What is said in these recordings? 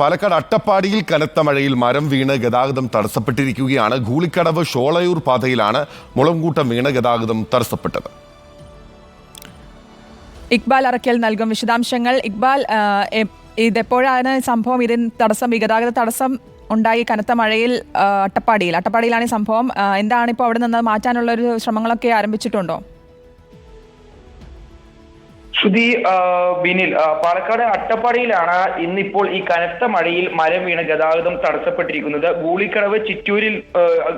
പാലക്കാട് അട്ടപ്പാടിയിൽ കനത്ത മഴയിൽ മരം വീണ് ഗതാഗതം തടസ്സപ്പെട്ടിരിക്കുകയാണ്. ഗൂളിക്കടവ് ഷോളയൂർ പാതയിലാണ് മുളംകൂട്ടം വീണ് ഗതാഗതം തടസ്സപ്പെട്ടത്. ഇക്ബാൽ അറക്കൽ നൽകും വിശദാംശങ്ങൾ. ഇക്ബാൽ ഇതെപ്പോഴാണ് സംഭവം? ഇതിന് തടസ്സം ഗതാഗത തടസ്സം ഉണ്ടായി കനത്ത മഴയിൽ അട്ടപ്പാടിയിൽ. അട്ടപ്പാടിയിലാണ് ഈ സംഭവം. എന്താണ് ഇപ്പോൾ അവിടെ നിന്ന് മാറ്റാനുള്ള ഒരു ശ്രമങ്ങളൊക്കെ ആരംഭിച്ചിട്ടുണ്ടോ? ശ്രുതി ബിനിൽ പാലക്കാട് അട്ടപ്പാടിയിലാണ് ഇന്നിപ്പോൾ ഈ കനത്ത മഴയിൽ മരം വീണ് ഗതാഗതം തടസ്സപ്പെട്ടിരിക്കുന്നത്. ഗൂളിക്കടവ് ചിറ്റൂരിൽ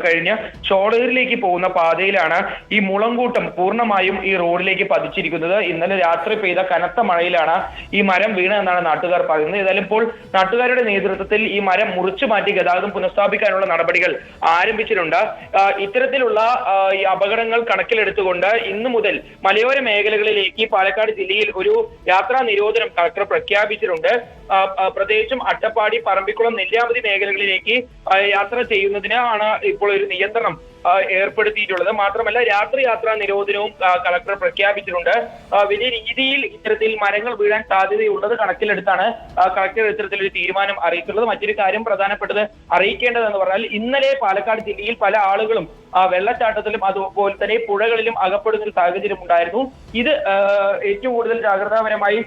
കഴിഞ്ഞ ചോളയൂരിലേക്ക് പോകുന്ന പാതയിലാണ് ഈ മുളങ്കൂട്ടം പൂർണമായും ഈ റോഡിലേക്ക് പതിച്ചിരിക്കുന്നത്. ഇന്നലെ രാത്രി പെയ്ത കനത്ത മഴയിലാണ് ഈ മരം വീണ് എന്നാണ് നാട്ടുകാർ പറയുന്നത്. ഏതായാലും ഇപ്പോൾ നാട്ടുകാരുടെ നേതൃത്വത്തിൽ ഈ മരം മുറിച്ചു മാറ്റി ഗതാഗതം പുനഃസ്ഥാപിക്കാനുള്ള നടപടികൾ ആരംഭിച്ചിട്ടുണ്ട്. ഇത്തരത്തിലുള്ള ഈ അപകടങ്ങൾ കണക്കിലെടുത്തുകൊണ്ട് ഇന്നു മുതൽ മലയോര മേഖലകളിലേക്ക് പാലക്കാട് ജില്ലയിൽ ഒരു യാത്രാ നിരോധനം കളക്ടർ പ്രഖ്യാപിച്ചിട്ടുണ്ട്. പ്രത്യേകിച്ചും അട്ടപ്പാടി പറമ്പിക്കുളം നെല്ലിയാമ്പതി മേഖലകളിലേക്ക് യാത്ര ചെയ്യുന്നതിനാണ് ഇപ്പോൾ ഒരു നിയന്ത്രണം ഏർപ്പെടുത്തിയിട്ടുള്ളത്. മാത്രമല്ല രാത്രി യാത്രാ നിരോധനവും കളക്ടർ പ്രഖ്യാപിച്ചിട്ടുണ്ട്. വലിയ രീതിയിൽ ഇത്തരത്തിൽ മരങ്ങൾ വീഴാൻ സാധ്യതയുള്ളത് കണക്കിലെടുത്താണ് കളക്ടർ ഇത്തരത്തിലൊരു തീരുമാനം അറിയിച്ചിട്ടുള്ളത്. മറ്റൊരു കാര്യം പ്രധാനപ്പെട്ടത് അറിയിക്കേണ്ടതെന്ന് പറഞ്ഞാൽ ഇന്നലെ പാലക്കാട് ജില്ലയിൽ പല ആളുകളും വെള്ളച്ചാട്ടത്തിലും അതുപോലെ തന്നെ പുഴകളിലും അകപ്പെടുന്ന ഒരു സാഹചര്യം ഉണ്ടായിരുന്നു. ഇത് ഏറ്റവും കൂടുതൽ ജാഗ്രതാപരമായി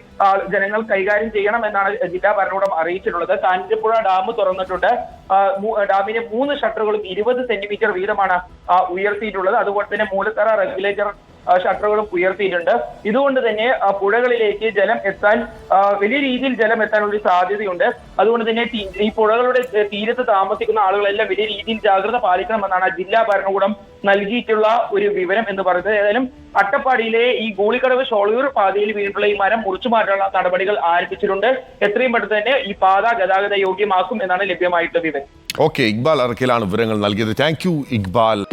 ജനങ്ങൾ കൈകാര്യം ചെയ്യണം എന്നാണ് ജില്ലാ ഭരണകൂടം അറിയിച്ചിട്ടുള്ളത്. കാഞ്ഞിരപ്പുഴ ഡാം തുറന്നിട്ടുണ്ട്. ഡാമിന്റെ മൂന്ന് ഷട്ടറുകളും ഇരുപത് സെന്റിമീറ്റർ വീതമാണ് ഉയർത്തിയിട്ടുള്ളത്. അതുപോലെ തന്നെ മൂലത്തറ റെഗുലേറ്റർ ഷട്ടറുകളും ഉയർത്തിയിട്ടുണ്ട്. ഇതുകൊണ്ട് തന്നെ പുഴകളിലേക്ക് ജലം എത്താൻ വലിയ രീതിയിൽ ജലം എത്താനുള്ള സാധ്യതയുണ്ട്. അതുകൊണ്ട് തന്നെ ഈ പുഴകളുടെ തീരത്ത് താമസിക്കുന്ന ആളുകളെല്ലാം വലിയ രീതിയിൽ ജാഗ്രത പാലിക്കണമെന്നാണ് ജില്ലാ ഭരണകൂടം നൽകിയിട്ടുള്ള ഒരു വിവരം എന്ന് പറയുന്നത്. ഏതായാലും അട്ടപ്പാടിയിലെ ഈ ഗോളിക്കടവ് ഷോളൂർ പാതയിൽ വീണിട്ടുള്ള ഈ മരം മുറിച്ചു മാറ്റാനുള്ള നടപടികൾ ആരംഭിച്ചിട്ടുണ്ട്. എത്രയും പെട്ടെന്ന് തന്നെ ഈ പാത ഗതാഗത യോഗ്യമാക്കും എന്നാണ് ലഭ്യമായിട്ടുള്ള വിവരം. ഓക്കെ ഇക്ബാൽ അറക്കലാണ് വിവരങ്ങൾ നൽകിയത്. Thank you Iqbal